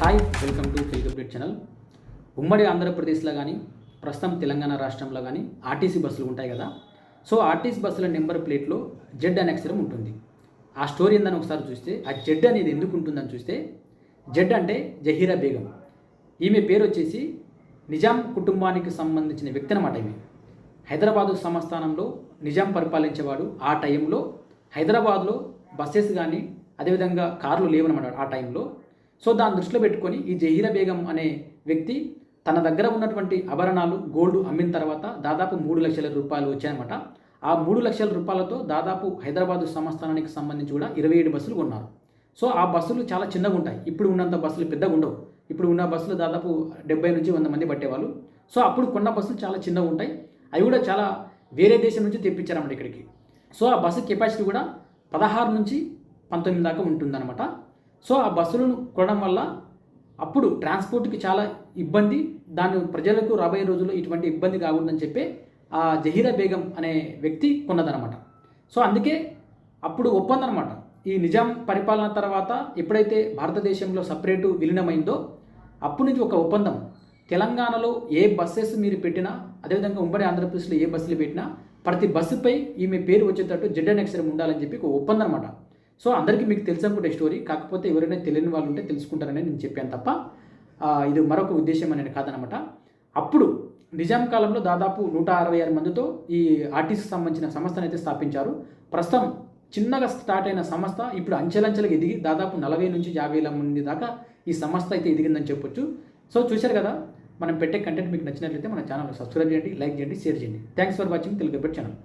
Hi welcome to Telugu update channel ఉమ్మడి ఆంధ్రప్రదేశ్లో కానీ ప్రస్తుతం తెలంగాణ రాష్ట్రంలో కానీ ఆర్టీసీ బస్సులు ఉంటాయి కదా. సో ఆర్టీసీ బస్సుల నెంబర్ ప్లేట్లో జెడ్ అనే అక్షరం ఉంటుంది. ఆ స్టోరీ ఏందని ఒకసారి చూస్తే ఆ జెడ్ అనేది ఎందుకు ఉంటుందని చూస్తే జెడ్ అంటే జహీరా బేగం. ఈమె పేరు వచ్చేసి నిజాం కుటుంబానికి సంబంధించిన వ్యక్తి అనమాట ఈమె. హైదరాబాదు సంస్థానంలో నిజాం పరిపాలించేవాడు ఆ టైంలో. హైదరాబాద్లో బస్సెస్ కానీ అదేవిధంగా కార్లు లేవనమాట ఆ టైంలో. సో దాన్ని దృష్టిలో పెట్టుకొని ఈ జహీరా బేగం అనే వ్యక్తి తన దగ్గర ఉన్నటువంటి ఆభరణాలు గోల్డ్ అమ్మిన తర్వాత దాదాపు మూడు లక్షల రూపాయలు వచ్చాయన్నమాట. ఆ మూడు లక్షల రూపాయలతో దాదాపు హైదరాబాదు సంస్థానానికి సంబంధించి కూడా ఇరవై ఏడు బస్సులు కొన్నారు. సో ఆ బస్సులు చాలా చిన్నగా ఉంటాయి. ఇప్పుడు ఉన్నంత బస్సులు పెద్దగా ఉండవు. ఇప్పుడు ఉన్న బస్సులు దాదాపు డెబ్బై నుంచి వంద మంది పట్టేవాళ్ళు. సో అప్పుడు కొన్న బస్సులు చాలా చిన్నగా ఉంటాయి. అవి కూడా చాలా వేరే దేశం నుంచి తెప్పించారన్నమాట ఇక్కడికి. సో ఆ బస్సు కెపాసిటీ కూడా పదహారు నుంచి పంతొమ్మిది దాకా ఉంటుందన్నమాట. సో ఆ బస్సులను కొనడం వల్ల అప్పుడు ట్రాన్స్పోర్ట్కి చాలా ఇబ్బంది దాని ప్రజలకు రాబోయే రోజుల్లో ఇటువంటి ఇబ్బంది కాకూడదని చెప్పి ఆ జహీరా బేగం అనే వ్యక్తి కొన్నదనమాట సో అందుకే అప్పుడు ఒప్పందం అనమాట ఈ నిజాం పరిపాలన తర్వాత ఎప్పుడైతే భారతదేశంలో సపరేటు విలీనమైందో అప్పటి నుంచి ఒక ఒప్పందం. తెలంగాణలో ఏ బస్సెస్ మీరు పెట్టినా అదేవిధంగా ఉమ్మడి ఆంధ్రప్రదేశ్లో ఏ బస్సులు పెట్టినా ప్రతి బస్సుపై ఈమె పేరు వచ్చేటట్టు జెడ్ అక్షరం ఉండాలని చెప్పి ఒక ఒప్పందం అనమాట సో అందరికీ మీకు తెలిసనుకుంటే స్టోరీ కాకపోతే ఎవరైనా తెలియని వాళ్ళు ఉంటే తెలుసుకుంటారని నేను చెప్పాను తప్ప ఇది మరొక ఉద్దేశం అనేది కాదనమాట. అప్పుడు నిజాం కాలంలో దాదాపు నూట అరవై ఆరు మందితో ఈ ఆర్టీసీకి సంబంధించిన సంస్థను అయితే స్థాపించారు. ప్రస్తుతం చిన్నగా స్టార్ట్ అయిన సంస్థ ఇప్పుడు అంచెలంచెలుగా ఎదిగి దాదాపు నలభై నుంచి యాభై వేల మంది దాకా ఈ సంస్థ అయితే ఎదిగిందని చెప్పొచ్చు. సో చూశారు కదా మనం పెట్టే కంటెంట్ మీకు నచ్చినట్లయితే మన ఛానల్ సబ్స్క్రైబ్ చేయండి లైక్ చేయండి షేర్ చేయండి. Thanks for watching Telugu channel